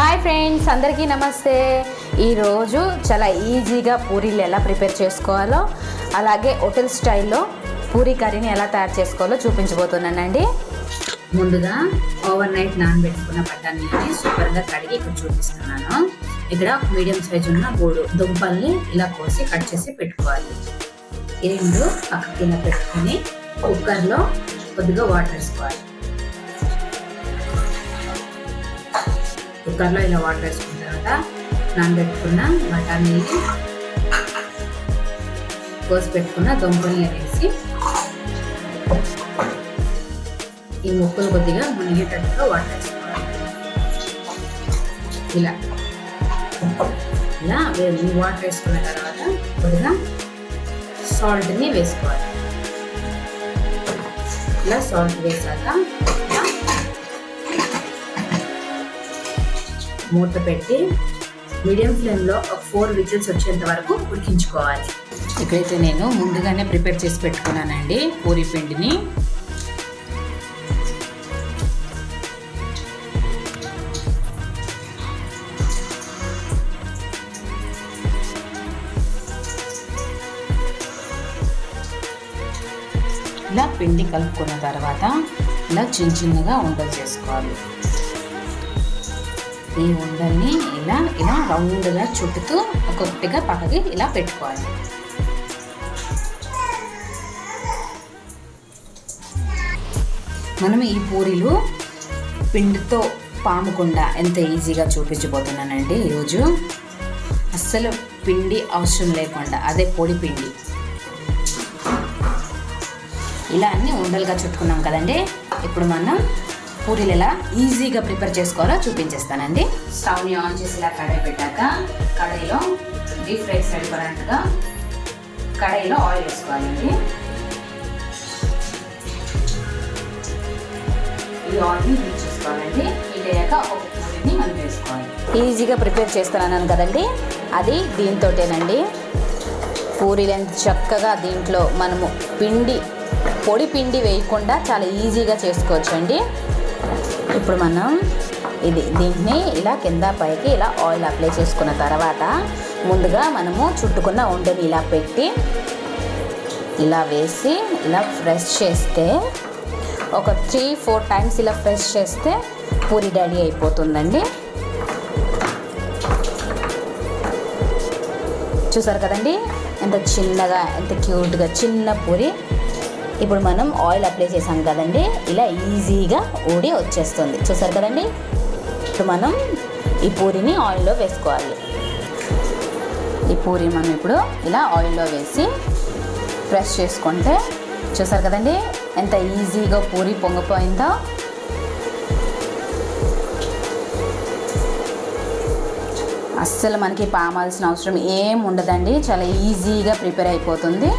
Hi friends అందరికీ నమస్తే. ఈరోజు చాలా ఈజీగా పూరీలు ఎలా ప్రిపేర్ చేసుకోవాలో అలాగే హోటల్ స్టైల్లో పూరీ కర్రీని ఎలా తయారు చేసుకోవాలో చూపించబోతున్నానండి. ముందుగా ఓవర్ నైట్ నానబెట్టుకున్న బఠానీని సూపర్గా కడిగి ఇక్కడ చూపిస్తున్నాను. ఇక్కడ మీడియం సైజ్ ఉన్న మూడు దుంపల్ని ఇలా కోసి కట్ చేసి పెట్టుకోవాలి. ఈ రెండు పక్కకి ఇలా పెట్టుకొని కుక్కర్లో కొద్దిగా వాటర్ వేసుకోవాలి. కుక్కర్లో ఇలా వాటర్ వేసుకున్న తర్వాత నానబెట్టుకున్న బఠానీని కోసి పెట్టుకున్న దొంపని వేసి ఈ ముక్కలు కొద్దిగా మునిగేటట్టుగా వాటర్ వేసుకోవాలి. ఇలా. ఇలా వాటర్ వేసుకున్న తర్వాత కొద్దిగా సాల్ట్ని వేసుకోవాలి. ఇలా సాల్ట్ వేసాక మూత పెట్టి మీడియం ఫ్లేమ్లో ఒక ఫోర్ విజిల్స్ వచ్చేంత వరకు ఉడికించుకోవాలి. ఇక్కడైతే నేను ముందుగానే ప్రిపేర్ చేసి పెట్టుకున్నానండి పూరి పిండిని. ఇలా పిండి కలుపుకున్న తర్వాత ఇలా చిన్న చిన్నగా ఉండలు చేసుకోవాలి. ఈ ఉండల్ని ఇలా ఇలా రౌండ్గా చుట్టుతూ ఒక్కొక్కటిగా పక్కకి ఇలా పెట్టుకోవాలి. మనం ఈ పూరీలు పిండితో పాముకుండా ఎంత ఈజీగా చూపించబోతున్నానండి ఈరోజు. అస్సలు పిండి అవసరం లేకుండా అదే పొడి పిండి. ఇలా అన్ని ఉండలుగా చుట్టుకున్నాం కదండి. ఇప్పుడు మనం పూరీలు ఎలా ఈజీగా ప్రిపేర్ చేసుకోవాలో చూపించేస్తానండి. స్టవ్ని ఆన్ చేసి ఇలా కడాయి పెట్టాక కడాయిలో డీప్ ఫ్రై సరిపడినట్టుగా కడాయిలో ఆయిల్ వేసుకోవాలండి. ఈ ఆయిల్ని హీట్ చేసుకోవాలండి. హీట్ అయ్యాక ఒక పూరీని మనం వేసుకోవాలి. ఈజీగా ప్రిపేర్ చేస్తున్నాను కదండి. అది దీంతోటేనండి. పూరీలను చక్కగా దీంట్లో మనము పిండి పొడి పిండి వేయకుండా చాలా ఈజీగా చేసుకోవచ్చండి. ఇప్పుడు మనం ఇది దీన్ని ఇలా కింద పైకి ఇలా ఆయిల్ అప్లై చేసుకున్న తర్వాత ముందుగా మనము చుట్టుకున్న ఉండని ఇలా పెట్టి ఇలా వేసి ఇలా ఫ్రెష్ చేస్తే ఒక త్రీ ఫోర్ టైమ్స్ ఇలా ఫ్రెష్ చేస్తే పూరి రెడీ అయిపోతుందండి. చూసారు కదండి? ఎంత చిన్నగా ఎంత క్యూట్గా చిన్న పూరి ఇప్పుడు మనం ఆయిల్ అప్లై చేసాం కదండి ఇలా ఈజీగా ఊడి వచ్చేస్తుంది. చూసారు కదండి? ఇప్పుడు మనం ఈ పూరిని ఆయిల్లో వేసుకోవాలి. ఈ పూరి మనం ఇప్పుడు ఇలా ఆయిల్లో వేసి ప్రెస్ చేసుకుంటే చూసారు కదండి? ఎంత ఈజీగా పూరి పొంగిపోయిందో. అస్సలు మనకి పామాల్సిన అవసరం ఏం ఉండదండి. చాలా ఈజీగా ప్రిపేర్ అయిపోతుంది.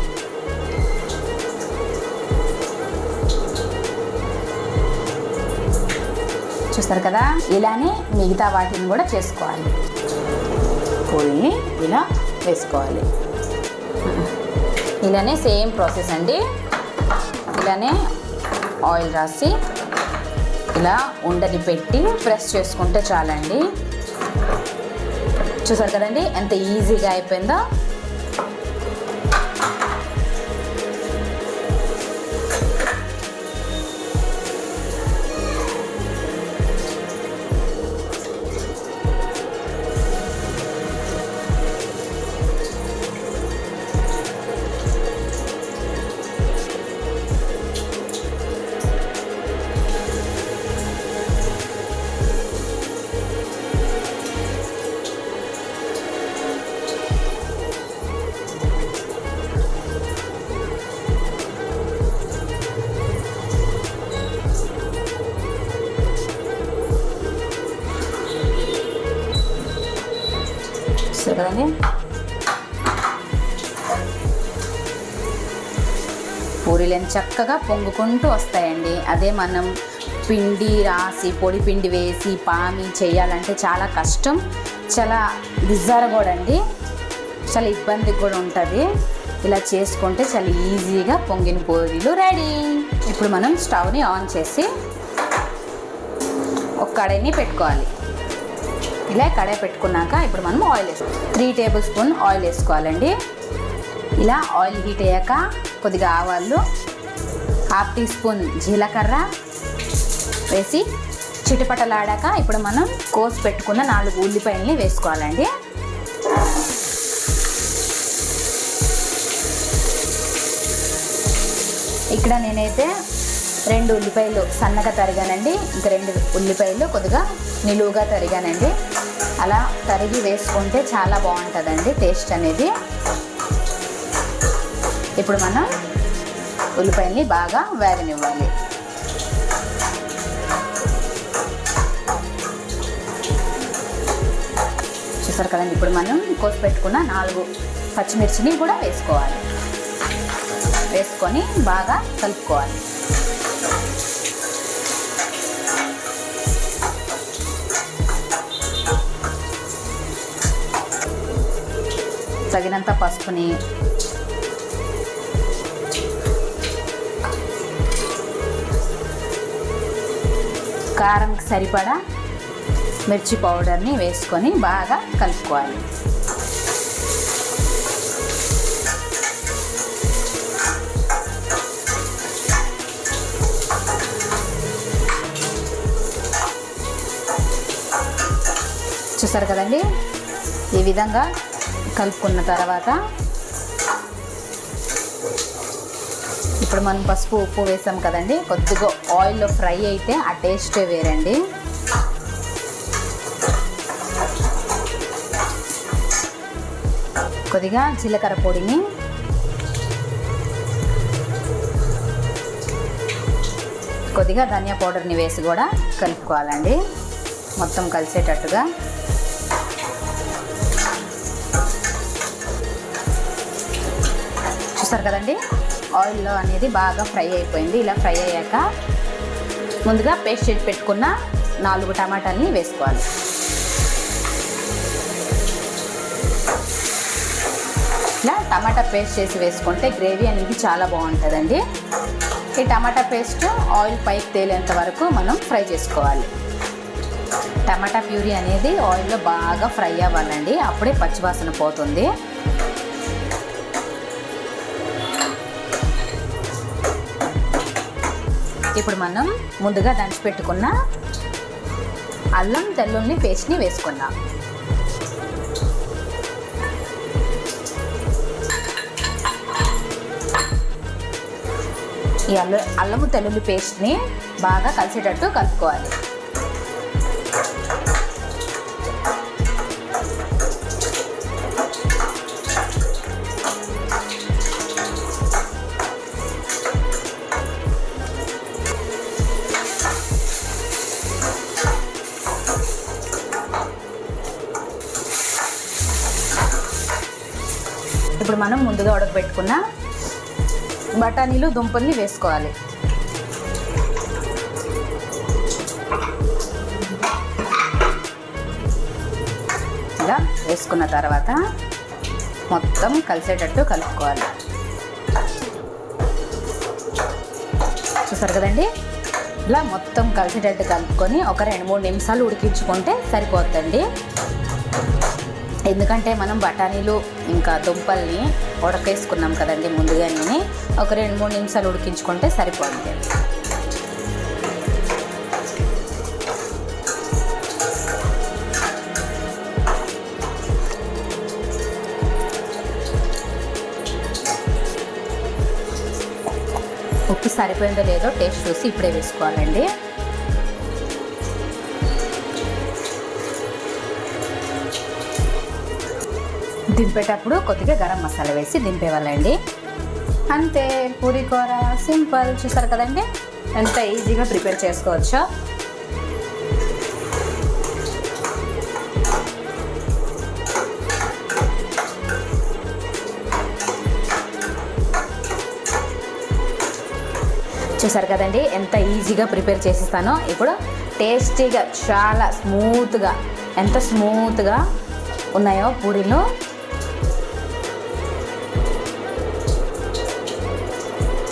చూస్తారు కదా? ఇలానే మిగతా వాటిని కూడా చేసుకోవాలి. పూరిని ఇలా వేసుకోవాలి. ఇలానే సేమ్ ప్రాసెస్ అండి. ఇలానే ఆయిల్ రాసి ఇలా ఉండని పెట్టి ప్రెస్ చేసుకుంటే చాలండి. చూసారు కదండి? ఎంత ఈజీగా అయిపోయిందో? చూస్తారు కదండి చక్కగా పొంగుకుంటూ వస్తాయండి. అదే మనం పిండి రాసి పొడి పిండి వేసి పామి చేయాలంటే చాలా కష్టం. చాలా బిజార కూడా అండి. చాలా ఇబ్బంది కూడా ఉంటుంది. ఇలా చేసుకుంటే చాలా ఈజీగా పొంగిన పూరీలు రెడీ. ఇప్పుడు మనం స్టవ్ని ఆన్ చేసి ఒక కడాయిని పెట్టుకోవాలి. ఇలా కడాయి పెట్టుకున్నాక ఇప్పుడు మనం ఆయిల్ వేసుకోవాలి త్రీ టేబుల్ స్పూన్ ఆయిల్ వేసుకోవాలండి. ఇలా ఆయిల్ హీట్ అయ్యాక కొద్దిగా ఆవాళ్ళు హాఫ్ టీ స్పూన్ జీలకర్ర వేసి చిటపటలాడాక ఇప్పుడు మనం కోసి పెట్టుకున్న నాలుగు ఉల్లిపాయల్ని వేసుకోవాలండి. ఇక్కడ నేనైతే రెండు ఉల్లిపాయలు సన్నగా తరిగానండి. ఇంకా రెండు ఉల్లిపాయలు కొద్దిగా నిలువుగా తరిగానండి. అలా తరిగి వేసుకుంటే చాలా బాగుంటుందండి టేస్ట్ అనేది. ఇప్పుడు మనం ఉల్లిపాయల్ని బాగా వేగనివ్వాలి చూసారు కదండి ఇప్పుడు మనం కోసి పెట్టుకున్న నాలుగు పచ్చిమిర్చిని కూడా వేసుకోవాలి. వేసుకొని బాగా కలుపుకోవాలి. తగినంత పసుపుని కారంకి సరిపడా మిర్చి పౌడర్ని వేసుకొని బాగా కలుపుకోవాలి. చూసారు కదండి? ఈ విధంగా కలుపుకున్న తర్వాత ఇప్పుడు మనం పసుపు ఉప్పు వేసాం కదండి. కొద్దిగా ఆయిల్లో ఫ్రై అయితే ఆ టేస్టే వేరండి. కొద్దిగా జీలకర్ర పొడిని కొద్దిగా ధనియా పౌడర్ని వేసి కూడా కలుపుకోవాలండి. మొత్తం కలిసేటట్టుగా చూసారు కదండి? ఆయిల్లో అనేది బాగా ఫ్రై అయిపోయింది. ఇలా ఫ్రై అయ్యాక ముందుగా పేస్ట్ చేసి పెట్టుకున్న నాలుగు టమాటాలని వేసుకోవాలి. ఇలా టమాటా పేస్ట్ చేసి వేసుకుంటే గ్రేవీ అనేది చాలా బాగుంటుందండి. ఈ టమాటా పేస్ట్ ఆయిల్ పైకి తేలేంత వరకు మనం ఫ్రై చేసుకోవాలి. టమాటా ప్యూరీ అనేది ఆయిల్లో బాగా ఫ్రై అవ్వాలండి. అప్పుడే పచ్చివాసన పోతుంది. ఇప్పుడు మనం ముందుగా దంచిపెట్టుకున్న అల్లం తెల్లుల్ని పేస్ట్ని వేసుకుందాం. ఈ అల్లు అల్లము తెల్లుల్లి పేస్ట్ని బాగా కలిసేటట్టు కలుపుకోవాలి. మనం ముందుగా ఉడకబెట్టుకున్న బఠానీలు దుంపల్ని వేసుకోవాలి. ఇలా వేసుకున్న తర్వాత మొత్తం కలిసేటట్టు కలుపుకోవాలి. చూసారు కదండి? ఇలా మొత్తం కలిసేటట్టు కలుపుకొని ఒక రెండు మూడు నిమిషాలు ఉడికించుకుంటే సరిపోతుందండి ఎందుకంటే మనం బఠానీలు ఇంకా దుంపల్ని ఉడకేసుకున్నాం కదండి ముందుగానే. ఒక రెండు మూడు నిమిషాలు ఉడికించుకుంటే సరిపోతుంది. ఉప్పు సరిపోయిందో లేదో టేస్ట్ చూసి ఇప్పుడే వేసుకోవాలండి. దింపేటప్పుడు కొద్దిగా గరం మసాలా వేసి దింపేవాళ్ళండి. అంతే పూరి కూర సింపుల్ చూసారు కదండి? ఎంత ఈజీగా ప్రిపేర్ చేసుకోవచ్చో. చూసారు కదండి ఎంత ఈజీగా ప్రిపేర్ చేసిస్తానో. ఇప్పుడు టేస్టీగా చాలా స్మూత్గా ఎంత స్మూత్గా ఉన్నాయో పూరీలు.